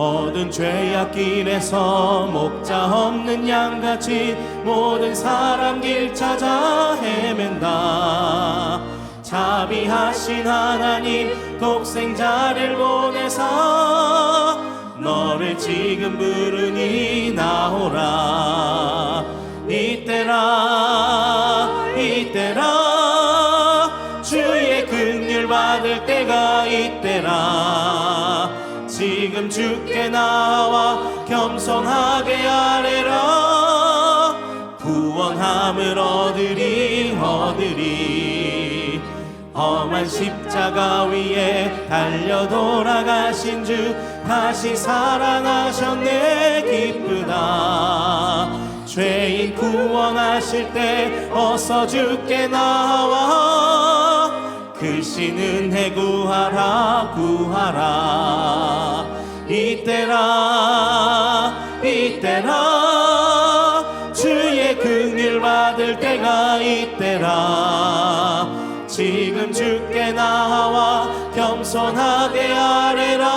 어두운 죄악 길에서 목자 없는 양같이 모든 사람 길 찾아 헤맨다. 자비하신 하나님 독생자를 보내사 너를 지금 부르니 나오라 구원함을 얻으리 얻으리. 험한 십자가 위에 달려 돌아가신 주 다시 살아나셨네 기쁘다. 죄인 구원하실 때 어서 주께 나와. 그 신은 해 구하라 구하라. 이때라 때가 이때라. 지금 주께 나와 겸손하게 아뢰라.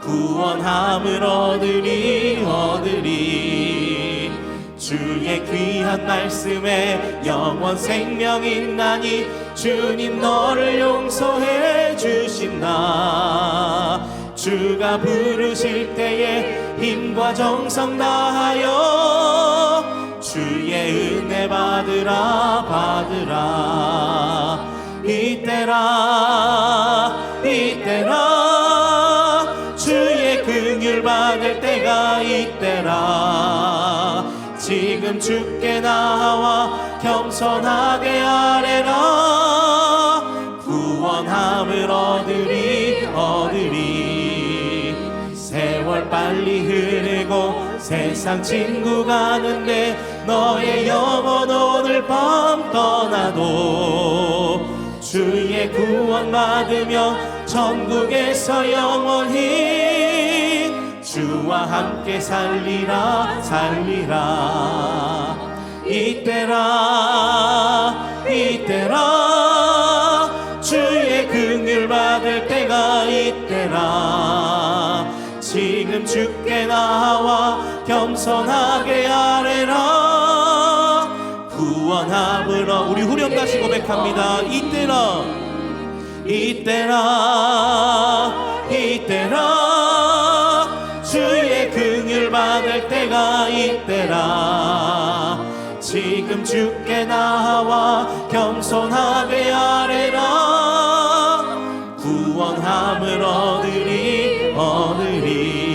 구원함을 얻으리 얻으리. 주의 귀한 말씀에 영원 생명 있나니 주님 너를 용서해 주신다. 주가 부르실 때에 힘과 정성 다하여 주의 은혜 받으라 받으라. 이때라 이때라. 주의 긍휼 받을 때가 이때라. 지금 주께 나와 겸손하게 아뢰라. 구원함을 얻으리 얻으리. 세월 빨리 흐르고 세상 친구 가는데 너의 영혼 오늘 밤 떠나도 주의 구원 받으며 천국에서 영원히 주와 함께 살리라 살리라. 이때라 이때라. 주의 긍휼 받을 때가 이때라. 지금 주께 나와 겸손하게 아뢰라 구원함으로 우리 후렴 다시 고백합니다. 이때라 이때라 이때라 주의 긍휼 받을 때가 이때라. 지금 주께 나와 겸손하게 아뢰라. 구원함을 얻으리 얻으리.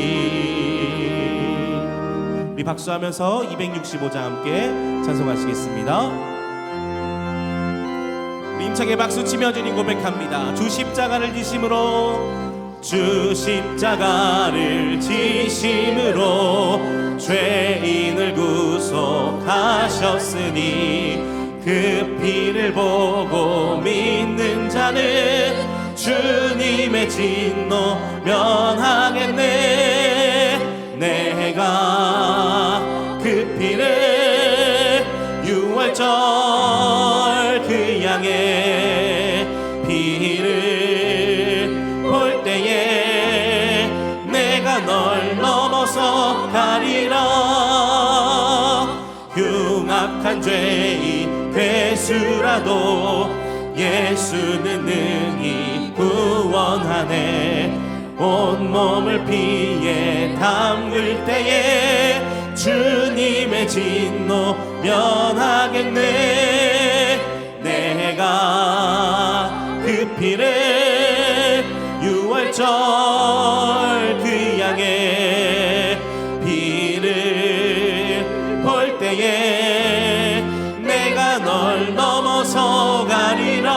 우리 박수하면서 265장 함께 찬송하시겠습니다 힘차게 박수 치며 주님 고백합니다. 주 십자가를 지심으로 주 십자가를 지심으로 죄인을 구속하셨으니 그 피를 보고 믿는 자는 주님의 진노 면하겠네. 내가 그 피를 유월절 그 양의 피를 볼 때에 내가 널 넘어서 가리라. 흉악한 죄인 괴수라도 예수는 능히 구원하네. 온몸을 피에 담글 때에 주님의 진노 면하겠네. 내가 그 피를 유월절 그 양의 피를 볼 때에 내가 널 넘어서 가리라.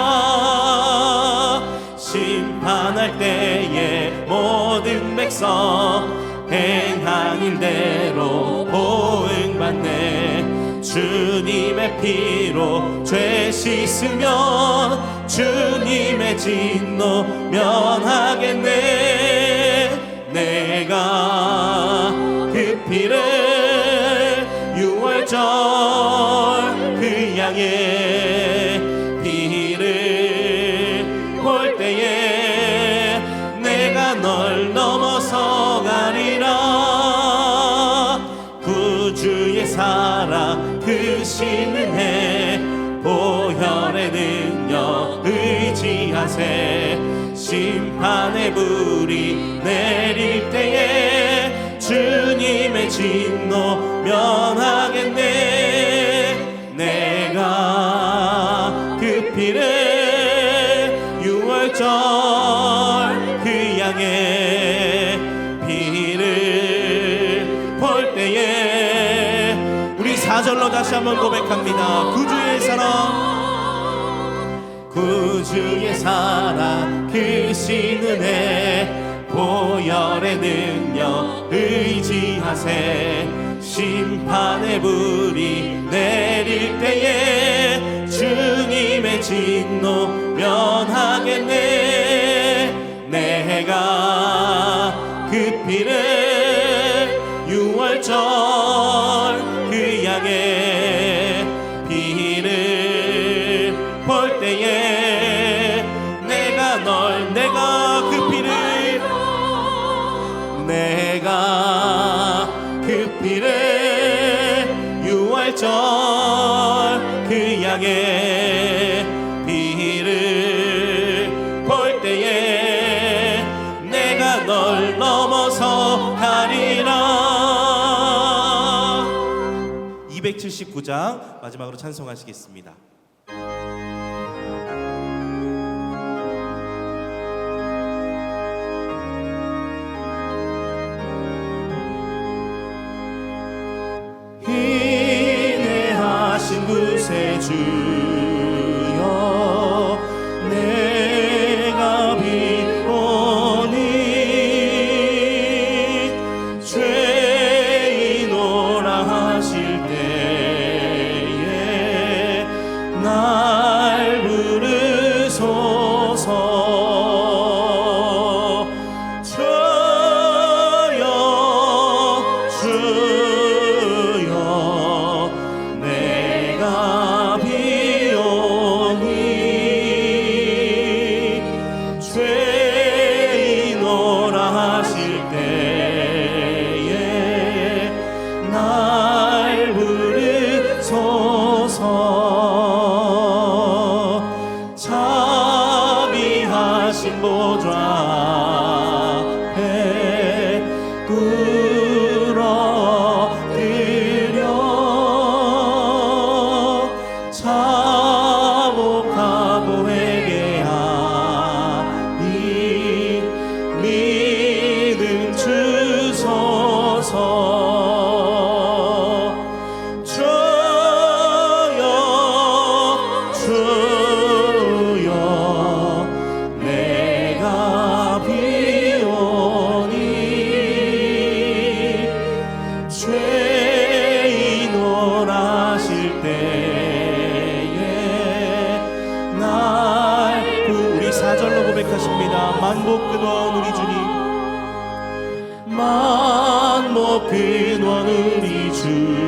심판할 때에 모든 백성 피로 죄 씻으면 주님의 진노 면하겠네. 내가 그 피를 유월절 그 양의 능력 의지하세. 심판의 불이 내릴 때에 주님의 진노 면하겠네. 내가 그 피를 유월절 그 양의 피를 볼 때에 우리 사절로 다시 한번 고백합니다. 구주의 사랑 구주의 사랑 크신 은혜 보혈의 능력 의지하세. 심판의 불이 내릴 때에 주님의 진노 면하겠네. 내가 그 피를 유월절 그 양의 피를 볼 때에 내가 널 넘어서 가리라 279장 마지막으로 찬송하시겠습니다. 근원 우리 주